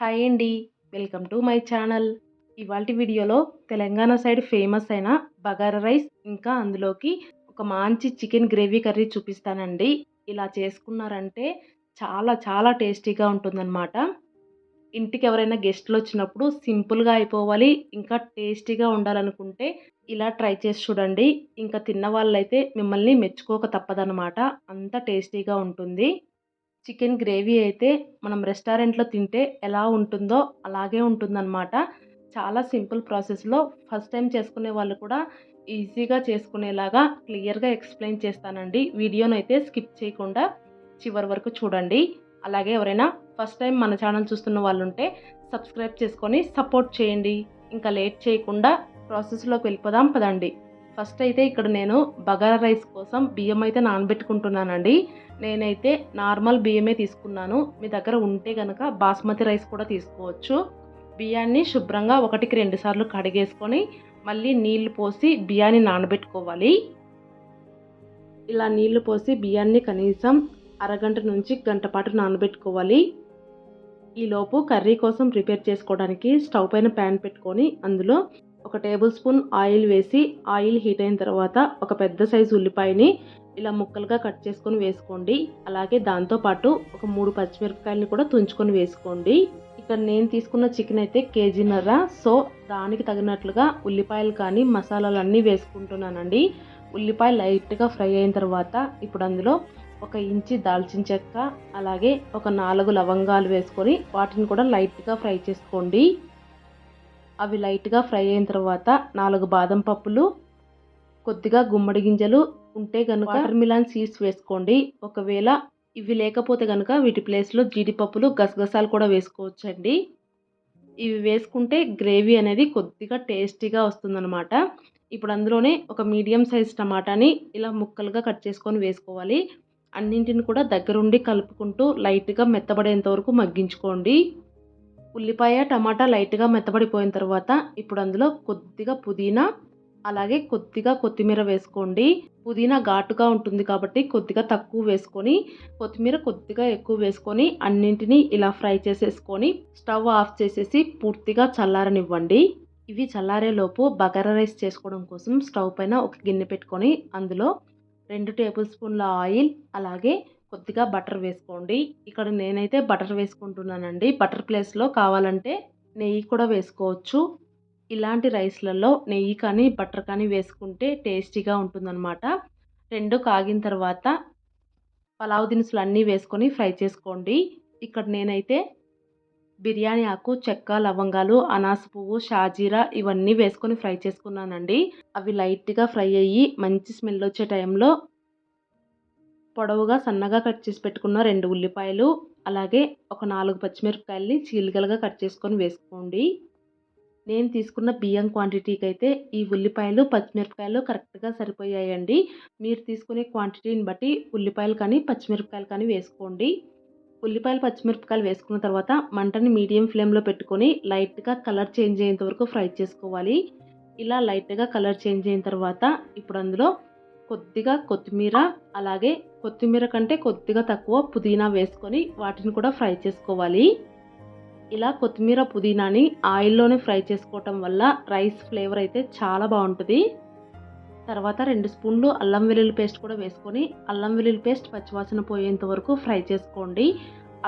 Hi అండి. Welcome to my channel. ఇవాళ వీడియోలో తెలంగాణ సైడ్ ఫేమస్ అయిన బగారా రైస్ ఇంకా అందులోకి ఒక మంచి చికెన్ గ్రేవీ కర్రీ చూపిస్తానండి. ఇలా చేసుకున్నారంటే చాలా చాలా టేస్టీగా ఉంటుందన్నమాట. ఇంటికి ఎవరైనా గెస్ట్లు వచ్చినప్పుడు సింపుల్గా అయిపోవాలి ఇంకా టేస్టీగా ఉండాలనుకుంటే ఇలా ట్రై చేసి చూడండి. ఇంకా తిన్న వాళ్ళైతే మిమ్మల్ని మెచ్చుకోక తప్పదనమాట అంత టేస్టీగా ఉంటుంది. చికెన్ గ్రేవీ అయితే మనం రెస్టారెంట్లో తింటే ఎలా ఉంటుందో అలాగే ఉంటుందన్నమాట. చాలా సింపుల్ ప్రాసెస్లో ఫస్ట్ టైం చేసుకునే వాళ్ళు కూడా ఈజీగా చేసుకునేలాగా క్లియర్గా ఎక్స్ప్లెయిన్ చేస్తానండి. వీడియోను అయితే స్కిప్ చేయకుండా చివరి వరకు చూడండి. అలాగే ఎవరైనా ఫస్ట్ టైం మన ఛానల్ చూస్తున్న వాళ్ళు ఉంటే సబ్స్క్రైబ్ చేసుకొని సపోర్ట్ చేయండి. ఇంకా లేట్ చేయకుండా ప్రాసెస్లోకి వెళ్ళిపోదాం పదండి. ఫస్ట్ అయితే ఇక్కడ నేను బగారా రైస్ కోసం బియ్యం అయితే నానబెట్టుకుంటున్నానండి. నేనైతే నార్మల్ బియ్యమే తీసుకున్నాను. మీ దగ్గర ఉంటే కనుక బాస్మతి రైస్ కూడా తీసుకోవచ్చు. బియ్యాన్ని శుభ్రంగా ఒకటికి రెండు సార్లు కడిగేసుకొని మళ్ళీ నీళ్ళు పోసి బియ్యాన్ని నానబెట్టుకోవాలి. ఇలా నీళ్ళు పోసి బియ్యాన్ని కనీసం అరగంట నుంచి గంట పాటు నానబెట్టుకోవాలి. ఈలోపు కర్రీ కోసం ప్రిపేర్ చేసుకోవడానికి స్టవ్ పైన ప్యాన్ పెట్టుకొని అందులో ఒక టేబుల్ స్పూన్ ఆయిల్ వేసి ఆయిల్ హీట్ అయిన తర్వాత ఒక పెద్ద సైజు ఉల్లిపాయని ఇలా ముక్కలుగా కట్ చేసుకొని వేసుకోండి. అలాగే దాంతోపాటు ఒక మూడు పచ్చిమిరపకాయలను కూడా తుంచుకొని వేసుకోండి. ఇక్కడ నేను తీసుకున్న చికెన్ అయితే కేజీన్నర. సో దానికి తగినట్లుగా ఉల్లిపాయలు కానీ మసాలాలు అన్నీ వేసుకుంటున్నానండి. ఉల్లిపాయ లైట్గా ఫ్రై అయిన తర్వాత ఇప్పుడు అందులో ఒక ఇంచి దాల్చిన చెక్క అలాగే ఒక నాలుగు లవంగాలు వేసుకొని వాటిని కూడా లైట్గా ఫ్రై చేసుకోండి. అవి లైట్గా ఫ్రై అయిన తర్వాత నాలుగు బాదం పప్పులు కొద్దిగా గుమ్మడి గింజలు ఉంటే కనుక వాటర్ మిలాన్ సీడ్స్ వేసుకోండి. ఒకవేళ ఇవి లేకపోతే కనుక వీటి ప్లేస్లో జీడిపప్పులు గసగసాలు కూడా వేసుకోవచ్చండి. ఇవి వేసుకుంటే గ్రేవీ అనేది కొద్దిగా టేస్టీగా వస్తుందన్నమాట. ఇప్పుడు అందులోనే ఒక మీడియం సైజ్ టమాటాని ఇలా ముక్కలుగా కట్ చేసుకొని వేసుకోవాలి. అన్నింటిని కూడా దగ్గరుండి కలుపుకుంటూ లైట్గా మెత్తబడేంత వరకు మగ్గించుకోండి. ఉల్లిపాయ టమాటా లైట్గా మెత్తబడిపోయిన తర్వాత ఇప్పుడు అందులో కొద్దిగా పుదీనా అలాగే కొద్దిగా కొత్తిమీర వేసుకోండి. పుదీనా ఘాటుగా ఉంటుంది కాబట్టి కొద్దిగా తక్కువ వేసుకొని కొత్తిమీర కొద్దిగా ఎక్కువ వేసుకొని అన్నింటినీ ఇలా ఫ్రై చేసేసుకొని స్టవ్ ఆఫ్ చేసేసి పూర్తిగా చల్లారనివ్వండి. ఇవి చల్లారేలోపు బగారా రైస్ చేసుకోవడం కోసం స్టవ్ పైన ఒక గిన్నె పెట్టుకొని అందులో రెండు టేబుల్ స్పూన్ల ఆయిల్ అలాగే కొద్దిగా బటర్ వేసుకోండి. ఇక్కడ నేనైతే బటర్ వేసుకుంటున్నానండి. బటర్ ప్లేస్లో కావాలంటే నెయ్యి కూడా వేసుకోవచ్చు. ఇలాంటి రైస్లలో నెయ్యి కానీ బటర్ కానీ వేసుకుంటే టేస్టీగా ఉంటుందన్నమాట. రెండు కాగిన తర్వాత పలావ్ దినుసులు అన్నీ వేసుకొని ఫ్రై చేసుకోండి. ఇక్కడ నేనైతే బిర్యానీ ఆకు చెక్క లవంగాలు అనాస పువ్వు షాజీరా ఇవన్నీ వేసుకొని ఫ్రై చేసుకున్నానండి. అవి లైట్గా ఫ్రై అయ్యి మంచి స్మెల్ వచ్చే టైంలో పొడవుగా సన్నగా కట్ చేసి పెట్టుకున్న రెండు ఉల్లిపాయలు అలాగే ఒక నాలుగు పచ్చిమిరపకాయలని చీలికలుగా కట్ చేసుకొని వేసుకోండి. నేను తీసుకున్న బియ్యం క్వాంటిటీకి అయితే ఈ ఉల్లిపాయలు పచ్చిమిరపకాయలు కరెక్ట్గా సరిపోయాయండి. మీరు తీసుకునే క్వాంటిటీని బట్టి ఉల్లిపాయలు కానీ పచ్చిమిరపకాయలు కానీ వేసుకోండి. ఉల్లిపాయలు పచ్చిమిరపకాయలు వేసుకున్న తర్వాత మంటని మీడియం ఫ్లేమ్లో పెట్టుకొని లైట్గా కలర్ చేంజ్ అయ్యేంత వరకు ఫ్రై చేసుకోవాలి. ఇలా లైట్గా కలర్ చేంజ్ అయిన తర్వాత ఇప్పుడు అందులో కొద్దిగా కొత్తిమీర అలాగే కొత్తిమీర కంటే కొద్దిగా తక్కువ పుదీనా వేసుకొని వాటిని కూడా ఫ్రై చేసుకోవాలి. ఇలా కొత్తిమీర పుదీనాని ఆయిల్లోనే ఫ్రై చేసుకోవటం వల్ల రైస్ ఫ్లేవర్ అయితే చాలా బాగుంటుంది. తర్వాత రెండు స్పూన్లు అల్లం వెల్లుల్లి పేస్ట్ కూడా వేసుకొని అల్లం వెల్లుల్లి పేస్ట్ పచ్చివాసన పోయేంత వరకు ఫ్రై చేసుకోండి.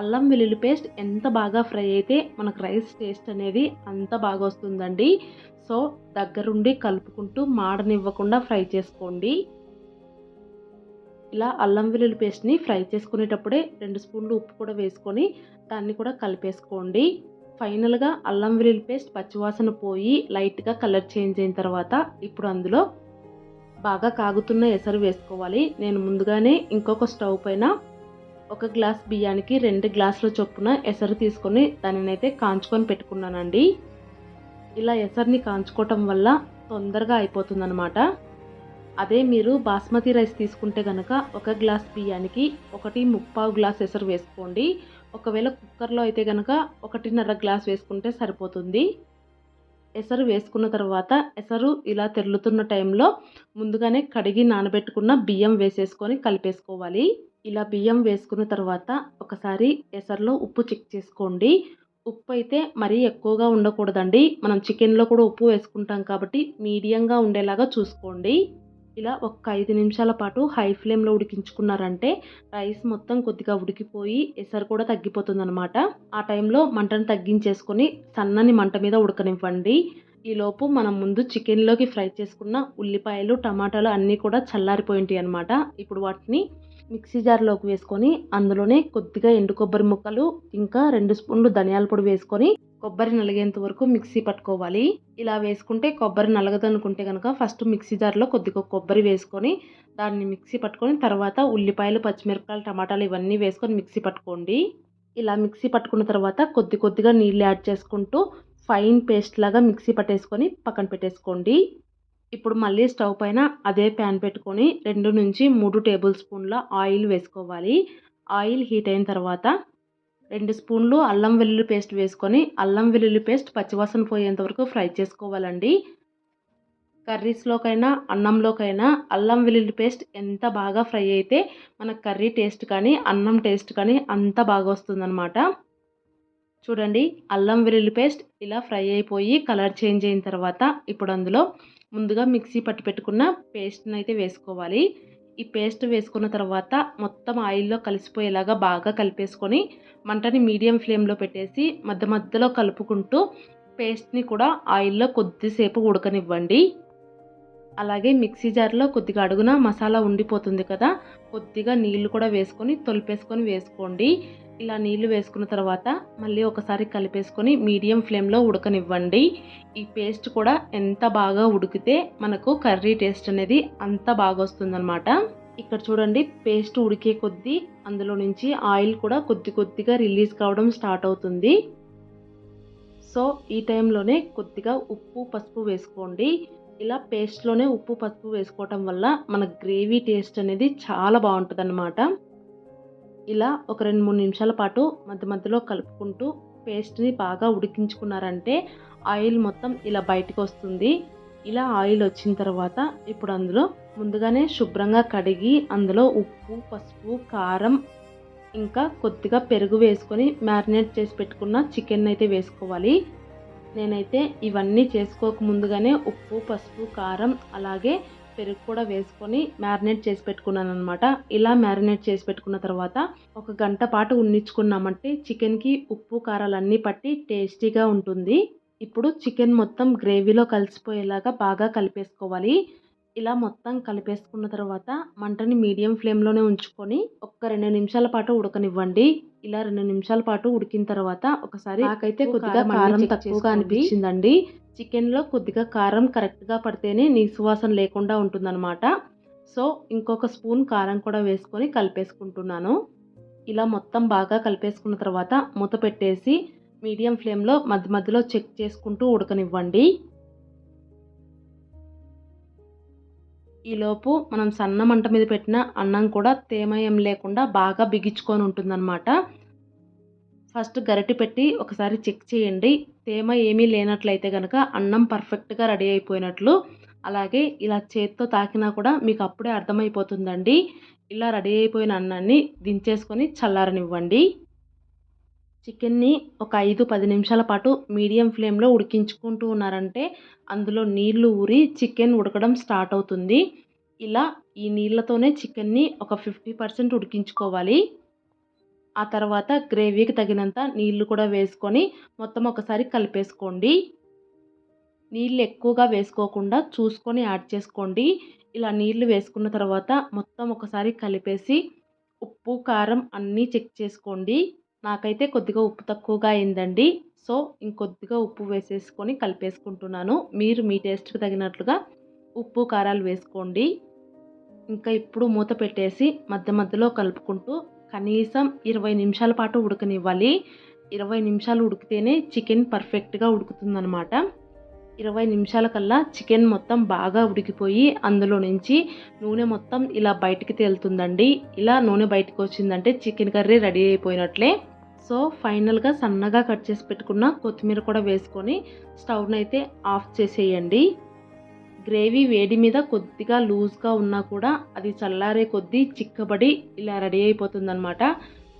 అల్లం వెల్లుల్లి పేస్ట్ ఎంత బాగా ఫ్రై అయితే మనకు రైస్ టేస్ట్ అనేది అంత బాగా వస్తుందండి. సో దగ్గరుండి కలుపుకుంటూ మాడనివ్వకుండా ఫ్రై చేసుకోండి. ఇలా అల్లం వెల్లుల్లి పేస్ట్ని ఫ్రై చేసుకునేటప్పుడే రెండు స్పూన్లు ఉప్పు కూడా వేసుకొని దాన్ని కూడా కలిపేసుకోండి. ఫైనల్గా అల్లం వెల్లుల్లి పేస్ట్ పచ్చివాసన పోయి లైట్గా కలర్ చేంజ్ అయిన తర్వాత ఇప్పుడు అందులో బాగా కాగుతున్న ఎసరు వేసుకోవాలి. నేను ముందుగానే ఇంకొక స్టవ్ పైన ఒక గ్లాస్ బియ్యానికి రెండు గ్లాసుల చొప్పున ఎసరు తీసుకొని దానినైతే కాంచుకొని పెట్టుకున్నానండి. ఇలా ఎసర్ని కాంచుకోవటం వల్ల తొందరగా అయిపోతుందన్నమాట. అదే మీరు బాస్మతి రైస్ తీసుకుంటే కనుక ఒక గ్లాస్ బియ్యానికి ఒకటి ముప్పావు గ్లాస్ ఎసరు వేసుకోండి. ఒకవేళ కుక్కర్లో అయితే కనుక ఒకటిన్నర గ్లాస్ వేసుకుంటే సరిపోతుంది. ఎసరు వేసుకున్న తర్వాత ఎసరు ఇలా తెరులుతున్న టైంలో ముందుగానే కడిగి నానబెట్టుకున్న బియ్యం వేసేసుకొని కలిపేసుకోవాలి. ఇలా బియ్యం వేసుకున్న తర్వాత ఒకసారి ఎసరులో ఉప్పు చెక్ చేసుకోండి. ఉప్పు అయితే మరీ ఎక్కువగా ఉండకూడదండి. మనం చికెన్లో కూడా ఉప్పు వేసుకుంటాం కాబట్టి మీడియంగా ఉండేలాగా చూసుకోండి. ఇలా ఒక ఐదు నిమిషాల పాటు హై ఫ్లేమ్లో ఉడికించుకున్నారంటే రైస్ మొత్తం కొద్దిగా ఉడికిపోయి ఎసరు కూడా తగ్గిపోతుంది అనమాట ఆ టైంలో మంటను తగ్గించేసుకొని సన్నని మంట మీద ఉడకనివ్వండి. ఈలోపు మనం ముందు చికెన్లోకి ఫ్రై చేసుకున్న ఉల్లిపాయలు టమాటాలు అన్నీ కూడా చల్లారిపోయింటాయి అనమాట ఇప్పుడు వాటిని మిక్సీ జార్లోకి వేసుకొని అందులోనే కొద్దిగా ఎండు కొబ్బరి ముక్కలు ఇంకా రెండు స్పూన్లు ధనియాల పొడి వేసుకొని కొబ్బరి నలిగేంత వరకు మిక్సీ పట్టుకోవాలి. ఇలా వేసుకుంటే కొబ్బరి నలగదు అనుకుంటే కనుక ఫస్ట్ మిక్సీ జార్లో కొద్దిగా కొబ్బరి వేసుకొని దాన్ని మిక్సీ పట్టుకొని తర్వాత ఉల్లిపాయలు పచ్చిమిరపకాయలు టమాటాలు ఇవన్నీ వేసుకొని మిక్సీ పట్టుకోండి. ఇలా మిక్సీ పట్టుకున్న తర్వాత కొద్ది కొద్దిగా నీళ్ళు యాడ్ చేసుకుంటూ ఫైన్ పేస్ట్ లాగా మిక్సీ పట్టేసుకొని పక్కన పెట్టేసుకోండి. ఇప్పుడు మళ్ళీ స్టవ్ పైన అదే ప్యాన్ పెట్టుకొని రెండు నుంచి మూడు టేబుల్ స్పూన్ల ఆయిల్ వేసుకోవాలి. ఆయిల్ హీట్ అయిన తర్వాత రెండు స్పూన్లు అల్లం వెల్లుల్లి పేస్ట్ వేసుకొని అల్లం వెల్లుల్లి పేస్ట్ పచ్చివాసన పోయేంత వరకు ఫ్రై చేసుకోవాలండి. కర్రీస్లోకైనా అన్నంలోకైనా అల్లం వెల్లుల్లి పేస్ట్ ఎంత బాగా ఫ్రై అయితే మన కర్రీ టేస్ట్ కానీ అన్నం టేస్ట్ కానీ అంత బాగా వస్తుందన్నమాట. చూడండి అల్లం వెల్లుల్లి పేస్ట్ ఇలా ఫ్రై అయిపోయి కలర్ చేంజ్ అయిన తర్వాత ఇప్పుడు అందులో ముందుగా మిక్సీ పట్టి పెట్టుకున్న పేస్ట్ని అయితే వేసుకోవాలి. ఈ పేస్ట్ వేసుకున్న తర్వాత మొత్తం ఆయిల్లో కలిసిపోయేలాగా బాగా కలిపేసుకొని మంటని మీడియం ఫ్లేమ్లో పెట్టేసి మధ్య మధ్యలో కలుపుకుంటూ పేస్ట్ని కూడా ఆయిల్లో కొద్దిసేపు ఉడకనివ్వండి. అలాగే మిక్సీ జార్లో కొద్దిగా అడుగున మసాలా ఉండిపోతుంది కదా కొద్దిగా నీళ్ళు కూడా వేసుకొని తొలిపేసుకొని వేసుకోండి. ఇలా నీళ్ళు వేసుకున్న తర్వాత మళ్ళీ ఒకసారి కలిపేసుకొని మీడియం ఫ్లేమ్లో ఉడకనివ్వండి. ఈ పేస్ట్ కూడా ఎంత బాగా ఉడికితే మనకు కర్రీ టేస్ట్ అనేది అంత బాగా వస్తుందన్నమాట. ఇక్కడ చూడండి పేస్ట్ ఉడికే కొద్దీ అందులో నుంచి ఆయిల్ కూడా కొద్ది కొద్దిగా రిలీజ్ కావడం స్టార్ట్ అవుతుంది. సో ఈ టైంలోనే కొద్దిగా ఉప్పు పసుపు వేసుకోండి. ఇలా పేస్ట్లోనే ఉప్పు పసుపు వేసుకోవటం వల్ల మన గ్రేవీ టేస్ట్ అనేది చాలా బాగుంటుంది ఇలా ఒక రెండు మూడు నిమిషాల పాటు మధ్య మధ్యలో కలుపుకుంటూ పేస్ట్ని బాగా ఉడికించుకున్నారంటే ఆయిల్ మొత్తం ఇలా బయటకు వస్తుంది. ఇలా ఆయిల్ వచ్చిన తర్వాత ఇప్పుడు అందులో ముందుగానే శుభ్రంగా కడిగి అందులో ఉప్పు పసుపు కారం ఇంకా కొద్దిగా పెరుగు వేసుకొని మ్యారినేట్ చేసి పెట్టుకున్న చికెన్ అయితే వేసుకోవాలి. నేనైతే ఇవన్నీ చేసుకోక ముందుగానే ఉప్పు పసుపు కారం అలాగే పెరుగు కూడా వేసుకొని మ్యారినేట్ చేసి పెట్టుకున్నాను అనమాట ఇలా మ్యారినేట్ చేసి పెట్టుకున్న తర్వాత ఒక గంట పాటు ఉన్నించుకున్నామంటే చికెన్కి ఉప్పు కారాలు అన్నీ పట్టి టేస్టీగా ఉంటుంది. ఇప్పుడు చికెన్ మొత్తం గ్రేవీలో కలిసిపోయేలాగా బాగా కలిపేసుకోవాలి. ఇలా మొత్తం కలిపేసుకున్న తర్వాత మంటని మీడియం ఫ్లేమ్లోనే ఉంచుకొని ఒక్క రెండు నిమిషాల పాటు ఉడకనివ్వండి. ఇలా రెండు నిమిషాల పాటు ఉడికిన తర్వాత ఒకసారి నాకైతే కొద్దిగా కారం తక్కువగా అనిపించిందండి. చికెన్లో కొద్దిగా కారం కరెక్ట్గా పడితేనే నీ సువాసన లేకుండా ఉంటుందన్నమాట. సో ఇంకొక స్పూన్ కారం కూడా వేసుకొని కలిపేసుకుంటున్నాను. ఇలా మొత్తం బాగా కలిపేసుకున్న తర్వాత మూత పెట్టేసి మీడియం ఫ్లేమ్లో మధ్య మధ్యలో చెక్ చేసుకుంటూ ఉడకనివ్వండి. ఈలోపు మనం సన్న మంట మీద పెట్టిన అన్నం కూడా తేమ ఏం లేకుండా బాగా బిగించుకొని ఉంటుందన్నమాట. ఫస్ట్ గరిటె పెట్టి ఒకసారి చెక్ చేయండి. తేమ ఏమీ లేనట్లయితే కనుక అన్నం పర్ఫెక్ట్గా రెడీ అయిపోయినట్లు అలాగే ఇలా చేత్తో తాకినా కూడా మీకు అప్పుడే అర్థమైపోతుందండి. ఇలా రెడీ అయిపోయిన అన్నాన్ని దించేసుకొని చల్లారనివ్వండి. చికెన్ని ఒక ఐదు పది నిమిషాల పాటు మీడియం ఫ్లేమ్లో ఉడికించుకుంటూ ఉన్నారంటే అందులో నీళ్ళు ఊరి చికెన్ ఉడకడం స్టార్ట్ అవుతుంది. ఇలా ఈ నీళ్ళతోనే చికెన్ని ఒక ఫిఫ్టీ పర్సెంట్ ఉడికించుకోవాలి. ఆ తర్వాత గ్రేవీకి తగినంత నీళ్ళు కూడా వేసుకొని మొత్తం ఒకసారి కలిపేసుకోండి. నీళ్ళు ఎక్కువగా వేసుకోకుండా చూసుకొని యాడ్ చేసుకోండి. ఇలా నీళ్ళు వేసుకున్న తర్వాత మొత్తం ఒకసారి కలిపేసి ఉప్పు కారం అన్నీ చెక్ చేసుకోండి. నాకైతే కొద్దిగా ఉప్పు తక్కువగా అయిందండి. సో ఇంకొద్దిగా ఉప్పు వేసేసుకొని కలిపేసుకుంటున్నాను. మీరు మీ టేస్ట్కి తగినట్లుగా ఉప్పు కారాలు వేసుకోండి. ఇంకా ఇప్పుడు మూత పెట్టేసి మధ్య మధ్యలో కలుపుకుంటూ కనీసం ఇరవై నిమిషాల పాటు ఉడకనివ్వాలి. ఇరవై నిమిషాలు ఉడికితేనే చికెన్ పర్ఫెక్ట్గా ఉడుకుతుందనమాట ఇరవై నిమిషాల కల్లా చికెన్ మొత్తం బాగా ఉడికిపోయి అందులో నుంచి నూనె మొత్తం ఇలా బయటికి తేలుతుందండి. ఇలా నూనె బయటకు వచ్చిందంటే చికెన్ కర్రీ రెడీ అయిపోయినట్లే. సో ఫైనల్గా సన్నగా కట్ చేసి పెట్టుకున్న కొత్తిమీర కూడా వేసుకొని స్టవ్ని అయితే ఆఫ్ చేసేయండి. గ్రేవీ వేడి మీద కొద్దిగా లూజ్గా ఉన్నా కూడా అది చల్లారే కొద్దీ చిక్కబడి ఇలా రెడీ అయిపోతుందన్నమాట.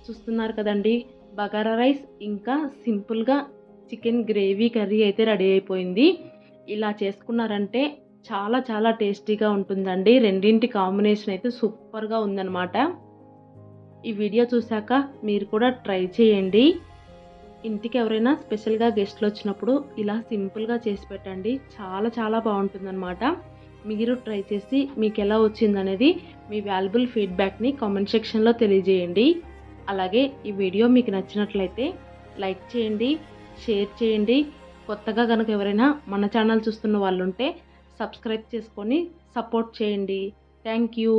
చూస్తున్నారు కదండి బగారా రైస్ ఇంకా సింపుల్గా చికెన్ గ్రేవీ కర్రీ అయితే రెడీ అయిపోయింది. ఇలా చేసుకున్నారంటే చాలా చాలా టేస్టీగా ఉంటుందండి. రెండింటి కాంబినేషన్ అయితే సూపర్గా ఉందన్నమాట. ఈ వీడియో చూశాక మీరు కూడా ట్రై చేయండి. ఇంటికి ఎవరైనా స్పెషల్గా గెస్ట్లు వచ్చినప్పుడు ఇలా సింపుల్గా చేసి పెట్టండి. చాలా చాలా బాగుంటుందన్నమాట. మీరు ట్రై చేసి మీకు ఎలా వచ్చిందనేది మీ వాల్యుబుల్ ఫీడ్బ్యాక్ని కామెంట్ సెక్షన్లో తెలియజేయండి. అలాగే ఈ వీడియో మీకు నచ్చినట్లయితే లైక్ చేయండి షేర్ చేయండి. కొత్తగా కనుక ఎవరైనా మన ఛానల్ చూస్తున్న వాళ్ళు ఉంటే సబ్స్క్రైబ్ చేసుకొని సపోర్ట్ చేయండి. Thank you.